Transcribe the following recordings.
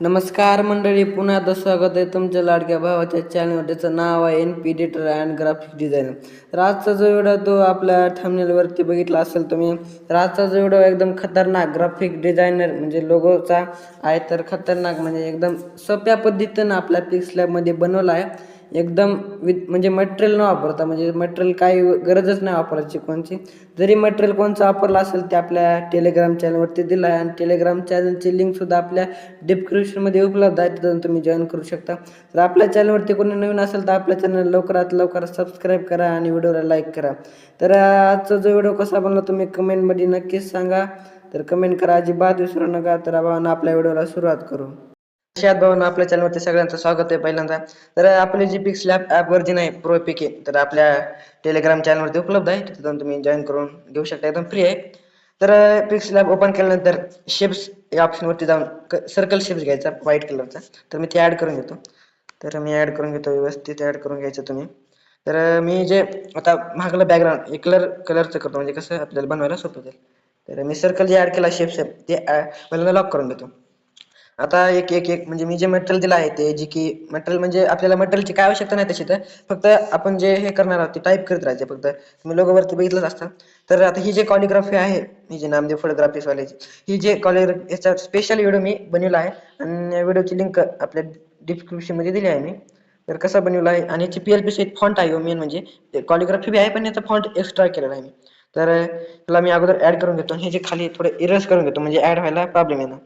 नमस्कार मंडळी पुन्हा एकदा स्वागत आहे तुमच्या लाडक्या भावाच्या चॅनलवर त्याचं नाव आहे एन पी डिटर अँड ग्राफिक डिझायनर तर आजचा जो व्हिडिओ तो आपल्या थंबनेलवरती बघितला असेल तुम्ही तर आजचा जो व्हिडिओ एकदम खतरनाक ग्राफिक डिझायनर म्हणजे लोगोचा आहे तर खतरनाक म्हणजे एकदम सोप्या पद्धतीनं आपल्या पिक्सलॅबमध्ये बनवला आहे. एकदम विथ म्हणजे मटेरियल न वापरता म्हणजे मटेरियल काही गरजच नाही वापरायची कोणची जरी मटेरियल कोणचं वापरलं असेल ते आपल्या टेलिग्राम चॅनलवरती दिलं आहे आणि टेलिग्राम चॅनलची लिंकसुद्धा आपल्या डिस्क्रिप्शनमध्ये उपलब्ध आहे तिथून तुम्ही जॉईन करू शकता. तर आपल्या चॅनलवरती कोणी नवीन असेल तर आपल्या चॅनल लवकरात लवकर सबस्क्राईब करा आणि व्हिडिओला लाईक करा. तर आजचा जो व्हिडिओ कसा बनला तुम्ही कमेंटमध्ये नक्कीच सांगा. तर कमेंट करा अजिबात विसरू नका. तर आपण आपल्या व्हिडिओला सुरुवात करू. भावना आपल्या चॅनलवरती सगळ्यांचं स्वागत आहे पहिल्यांदा. तर आपले जी पिक्स लॅब ॲप वर्जन आहे प्रो पिके तर आपल्या टेलिग्राम चॅनलवरती उपलब्ध आहे. तिथून तुम्ही जॉईन करून घेऊ शकता. एकदम फ्री आहे. तर पिक्स लॅब ओपन केल्यानंतर शेप्स या ऑप्शनवरती जाऊन सर्कल शेप्स घ्यायचा व्हाईट कलरचा तर मी ते ॲड करून घेतो. तर मी ॲड करून घेतो व्यवस्थित ॲड करून घ्यायचं तुम्ही. तर मी जे आता मागलं बॅकग्राऊंड हे कलर कलरचं करतो. म्हणजे कसं आपल्याला बनवायला सोपं जाईल. तर मी सर्कल जे ॲड केला शेप्स ते पहिल्यांदा लॉक करून घेतो. आता एक एक एक म्हणजे मी जे मटेरियल दिलं आहे ते जी की मटेरियल म्हणजे आपल्याला मटेरियलची काय आवश्यकता नाही तशी तर फक्त आपण जे हे करणार आहोत ते टाईप करत राहायचे फक्त. तुम्ही लोगोवरती बघितलंच असतात तर आता ही जे कॉलिग्राफी आहे ही जे नामदेव फोटोग्राफीसवाल्याची ही जे कॉलिग्राफी याचा स्पेशल व्हिडिओ मी बनवला आहे. आणि या व्हिडिओची लिंक आपल्या डिस्क्रिप्शनमध्ये दिली आहे मी. तर कसा बनवला आहे आणि याची P L P C font आहे हो, मेन म्हणजे कॉलिग्राफी बी आहे पण याचा फॉन्ट एक्स्ट्रा केलेला आहे मी. तर त्याला मी अगोदर ॲड करून घेतो आणि हे जे खाली थोडे इरेज करून घेतो म्हणजे ॲड व्हायला प्रॉब्लेम येणार.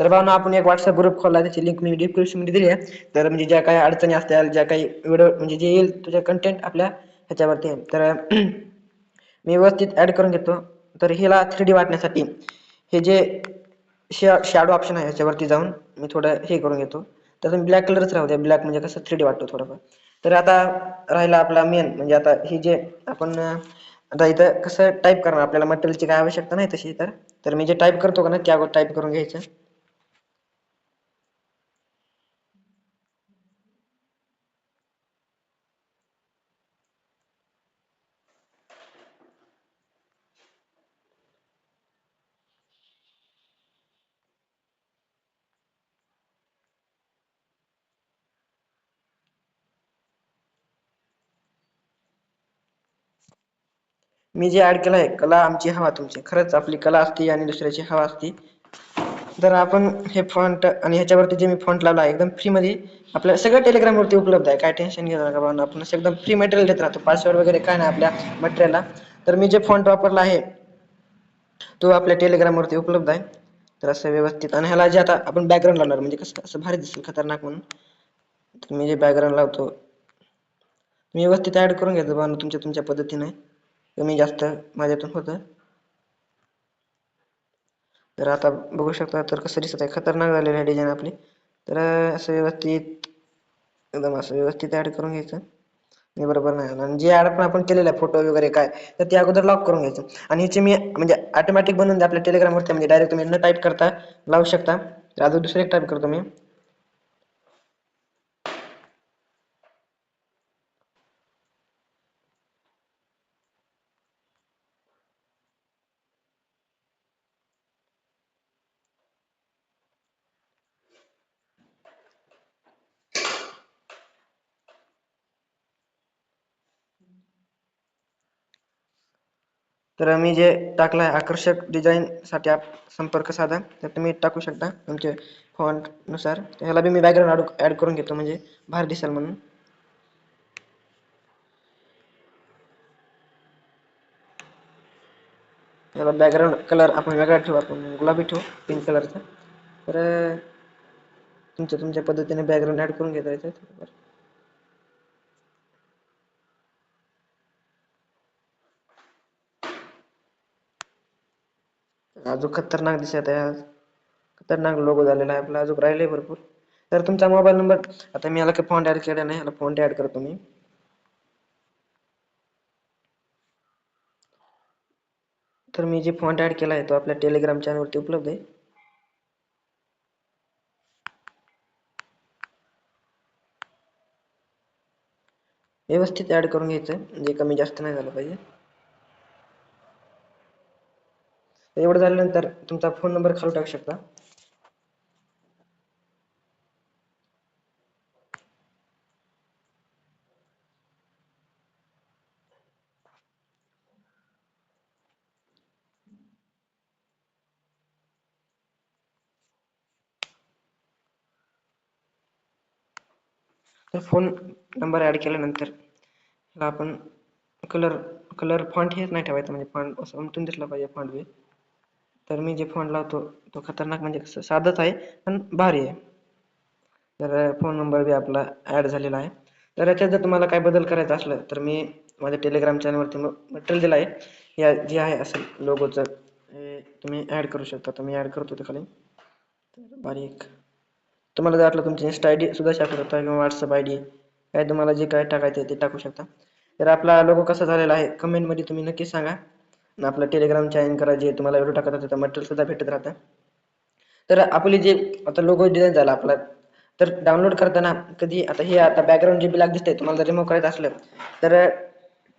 तर भावना आपण एक व्हॉट्सअप ग्रुप खोलला त्याची लिंक मी डिस्क्रिप्शनमध्ये दिली आहे. तर म्हणजे ज्या काही अडचणी असतील ज्या काही व्हिडिओ म्हणजे जे येईल तुझ्या कंटेंट आपल्या ह्याच्यावरती आहे. तर मी व्यवस्थित ॲड करून घेतो. तर हिला थ्री डी वाटण्यासाठी हे जे शॅ शॅडो ऑप्शन आहे ह्याच्यावरती जाऊन मी थोडं हे करून घेतो. तर ब्लॅक कलरच राहू द्या. ब्लॅक म्हणजे कसं थ्री डी वाटतो थोडंफार. तर आता राहिला आपला मेन म्हणजे आता ही जे आपण आता इथं कसं टाईप करणार? आपल्याला मटेरियलची काय आवश्यकता नाही तशी. तर तर मी जे टाईप करतो का ना त्या टाईप करून घ्यायचं मी जे ऍड केलं आहे कला आमची हवा तुमची. खरंच आपली कला असती आणि दुसऱ्याची हवा असती. तर आपण हे फॉन्ट आणि ह्याच्यावरती जे मी फॉन्ट लावला आहे एकदम फ्रीमध्ये आपल्या सगळं टेलिग्रामवरती उपलब्ध आहे. काय टेन्शन घेऊ नका बाबा आपण एकदम फ्री मटेरियल देत राहतो. पासवर्ड वगैरे काय नाही आपल्या मटेरियलला तर मी जे फॉन्ट वापरला आहे तो आपल्या टेलिग्रामवरती उपलब्ध आहे. तर असं व्यवस्थित. आणि ह्याला जे आता आपण बॅकग्राऊंड लावणार म्हणजे कसं असं भारी दिसेल खतरनाक म्हणून. तर मी जे बॅकग्राऊंड लावतो मी व्यवस्थित ॲड करून घेतो बाबा तुमच्या तुमच्या पद्धतीने. कमी जास्त माझ्यातून होतं. तर आता बघू शकता तर कसं दिसत आहे खतरनाक झालेलं आहे डिझाईन आपली. तर असं व्यवस्थित एकदम असं व्यवस्थित ॲड करून घ्यायचं. नाही बरोबर नाही आणि जे ॲड पण आपण केलेलं आहे फोटो वगैरे काय तर ते अगोदर लॉक करून घ्यायचं. आणि ह्याचे मी म्हणजे ऑटोमॅटिक बनवून द्या आपल्या टेलिग्रामवरती म्हणजे डायरेक्ट तुम्ही न टाईप करता लावू शकता. तर अजून दुसरे एक टाईप करतो मी. तर मी जे टाकलं आहे आकर्षक डिझाईनसाठी आप संपर्क साधा. तर तुम्ही टाकू शकता तुमचे फॉन्टनुसार ह्याला बी मी बॅकग्राऊंड ॲड करून घेतो म्हणजे बाहेर दिसेल म्हणून. याला बॅकग्राऊंड कलर आपण वेगळा ठेवू आपण गुलाबी ठेवू पिंक कलरचा तर तुमच्या तुमच्या पद्धतीने बॅकग्राऊंड ॲड करून घेता येतं. अजून खतरनाक दिसत आहे खतरनाक लोगो झालेला आहे आपला. अजून राहिले भरपूर. तर तुमचा मोबाईल नंबर आता मी याला काही फॉन्ट ॲड केला नाही. याला फॉन्ट ॲड करतो मी. तर मी जे फॉन्ट ॲड केला आहे तो आपल्या टेलिग्राम चॅनलवरती उपलब्ध आहे. व्यवस्थित ॲड करून घ्यायचं जे कमी जास्त नाही झालं पाहिजे तर एवढं झाल्यानंतर तुमचा फोन नंबर खाली टाकू शकता. तर फोन नंबर ॲड केल्यानंतर आपण कलर कलर फॉन्ट हेच नाही ठेवायचं म्हणजे फॉन्ट असं उमटून दिसला पाहिजे फॉन्ट बी. तर मी जे फोन लावतो तो खतरनाक म्हणजे कसं साधंच आहे पण भारी आहे. तर फोन नंबर बी आपला ॲड झालेला आहे. तर याच्यात जर तुम्हाला काय बदल करायचा असलं तर मी माझ्या टेलिग्राम चॅनलवरती मटेरियल दिलं आहे. या जे आहे असेल लोगोचं हे तुम्ही ॲड करू शकता. तर मी ॲड करतो ते खाली. तर बारीक तुम्हाला जर वाटलं तुमची इन्स्टा आय डी सुद्धा टाकू शकता किंवा व्हॉट्सअप आय डी काय तुम्हाला जे काय टाकायचं आहे ते टाकू शकता. तर आपला लोगो कसा झालेला आहे कमेंटमध्ये तुम्ही नक्की सांगा. आपलं टेलिग्राम जॉईन करा जे तुम्हाला व्हिडिओ टाकत असतात मटेरियल सुद्धा भेटत राहतं. तर आपली जे आता लोगो डिझाईन झाला आपला तर डाउनलोड करताना कधी आता हे आता बॅकग्राऊंड जे ब्लॅक दिसतंय तुम्हाला जर रिमूव्ह करायचं असलं तर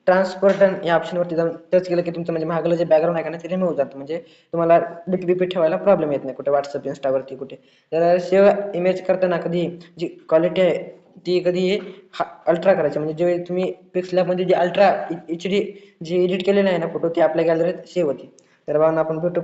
ट्रान्सपर्टन या ऑप्शनवरती जाऊन टच केलं की तुमचं म्हणजे मागलं जे बॅकग्राऊंड आहे का ना ते रिमूव्ह जातं. म्हणजे तुम्हाला डीपी बीपी ठेवायला प्रॉब्लेम येत नाही कुठे व्हॉट्सअप इन्स्टावरती कुठे. तर सेव्ह इमेज करताना कधी जी क्वालिटी आहे ती कधी हा अल्ट्रा करायचे. म्हणजे जे तुम्ही पिक्सलॅबमध्ये जे अल्ट्रा एच डी जे एडिट केलेलं आहे ना फोटो ते आपल्या गॅलरीत सेव्ह होते. तर बाबा आपण भेटू